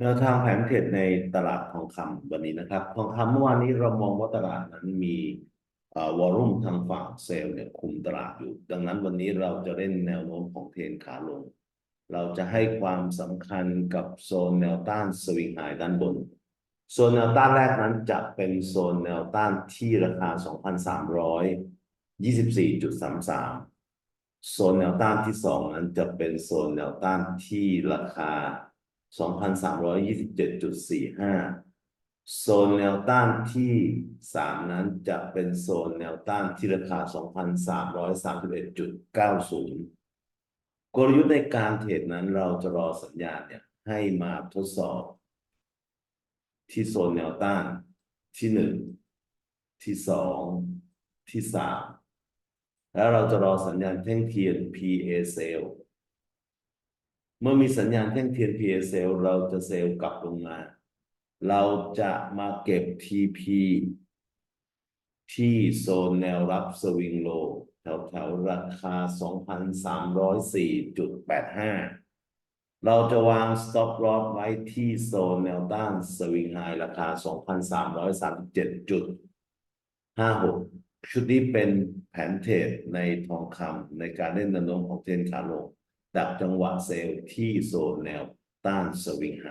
แนวทางแผนเทรดในตลาดทองคำวันนี้นะครับ ทองคำเมื่อวานนี้เรามองว่าตลาดนั้นมีวอลุ่มทางฝั่งเซลล์เนี่ยคุมตลาดอยู่ ดังนั้นวันนี้เราจะเล่นแนวโน้มของเทรนขาลง เราจะให้ความสำคัญกับโซนแนวต้านสวิงไฮด้านบน โซนแนวต้านแรกนั้นจะเป็นโซนแนวต้านที่ราคา 2,324.33 โซนแนวต้านที่สองนั้นจะเป็นโซนแนวต้านที่ราคา 2,327.45 โซนแนวต้านที่สามนั้นจะเป็นโซนแนวต้านที่ราคา 2,331.90 กลยุทธ์ในการเทรดนั้นเราจะรอสัญญาณเนี่ยให้มาทดสอบ ที่โซนแนวต้านที่หนึ่งที่สองที่สามแล้วเราจะรอสัญญาณแท่งเทียน PA Sale เมื่อมีสัญญาณแท่งเทียน PA Sale เราจะเซลล์กลับลงมา เราจะมาเก็บ TP ที่โซนแนวรับสวิงโลแถวแถวราคา 2,304.85 เราจะวาง stop loss ไว้ที่โซนแนวต้านสวิงไฮราคา 2,337.56 ชุดนี้เป็นแผนเทรดในทองคำในการเล่นแนวโน้มของเทรนขาลง ดักจังหวะเซลล์ที่โซนแนวต้านสวิงไฮ